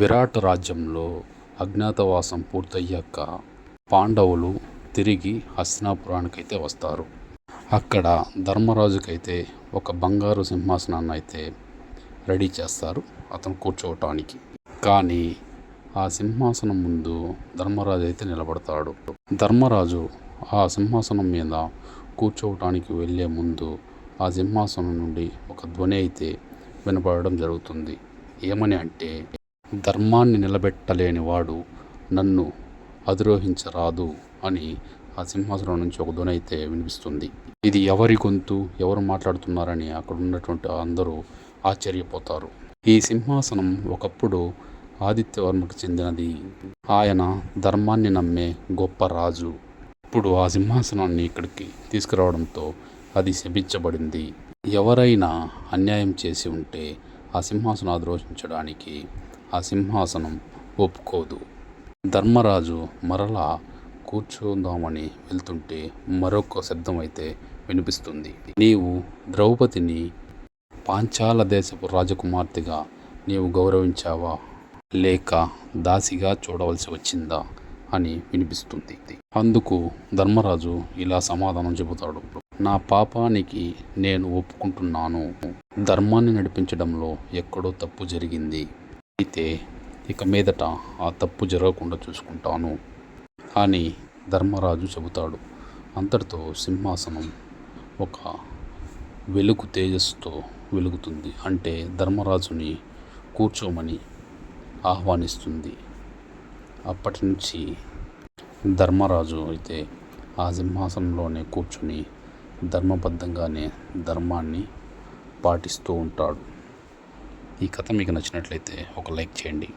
విరాట్ రాజ్యంలో అజ్ఞాతవాసం పూర్తయ్యాక పాండవులు తిరిగి హస్తినాపురానికైతే వస్తారు. అక్కడ ధర్మరాజుకైతే ఒక బంగారు సింహాసనాన్ని అయితే రెడీ చేస్తారు అతను కూర్చోవటానికి. కానీ ఆ సింహాసనం ముందు ధర్మరాజు అయితే నిలబడతాడు. ధర్మరాజు ఆ సింహాసనం మీద కూర్చోవటానికి వెళ్ళే ముందు ఆ సింహాసనం నుండి ఒక ధ్వని అయితే వినపడడం జరుగుతుంది. ఏమని అంటే ధర్మాన్ని నిలబెట్టలేని వాడు నన్ను అధిరోహించరాదు అని ఆ సింహాసనం నుంచి ఒక ధ్వని అయితే వినిపిస్తుంది. ఇది ఎవరి గొంతు ఎవరు మాట్లాడుతున్నారని అక్కడ ఉన్నటువంటి అందరూ ఆశ్చర్యపోతారు. ఈ సింహాసనం ఒకప్పుడు ఆదిత్యవర్మకు చెందినది. ఆయన ధర్మాన్ని నమ్మే గొప్ప రాజు. ఇప్పుడు ఆ సింహాసనాన్ని ఇక్కడికి తీసుకురావడంతో అది శపించబడింది. ఎవరైనా అన్యాయం చేసి ఉంటే ఆ సింహాసనం ఆద్రోషించడానికి ఆ సింహాసనం ఒప్పుకోదు. ధర్మరాజు మరలా కూర్చుందామని వెళ్తుంటే మరొక శబ్దం అయితే వినిపిస్తుంది. నీవు ద్రౌపదిని పాంచాల దేశపు రాజకుమార్తెగా నీవు గౌరవించావా? లేక దాసిగా చూడవలసి వచ్చిందా? అని వినిపిస్తుంది. అందుకు ధర్మరాజు ఇలా సమాధానం చెబుతాడు. నా పాపానికి నేను ఒప్పుకుంటున్నాను. ధర్మాన్ని నడిపించడంలో ఎక్కడో తప్పు జరిగింది. అయితే ఇక మీదట ఆ తప్పు జరగకుండా చూసుకుంటాను అని ధర్మరాజు చెబుతాడు. అంతటితో సింహాసనం ఒక వెలుగు తేజస్సుతో వెలుగుతుంది. అంటే ధర్మరాజుని కూర్చోమని ఆహ్వానిస్తుంది. అప్పటి నుంచి ధర్మరాజు అయితే ఆ సింహాసనంలోనే కూర్చుని ధర్మబద్ధంగానే ధర్మాన్ని పాటిస్తూ ఉంటాడు. ఈ కథ మీకు నచ్చినట్లయితే ఒక లైక్ చేయండి.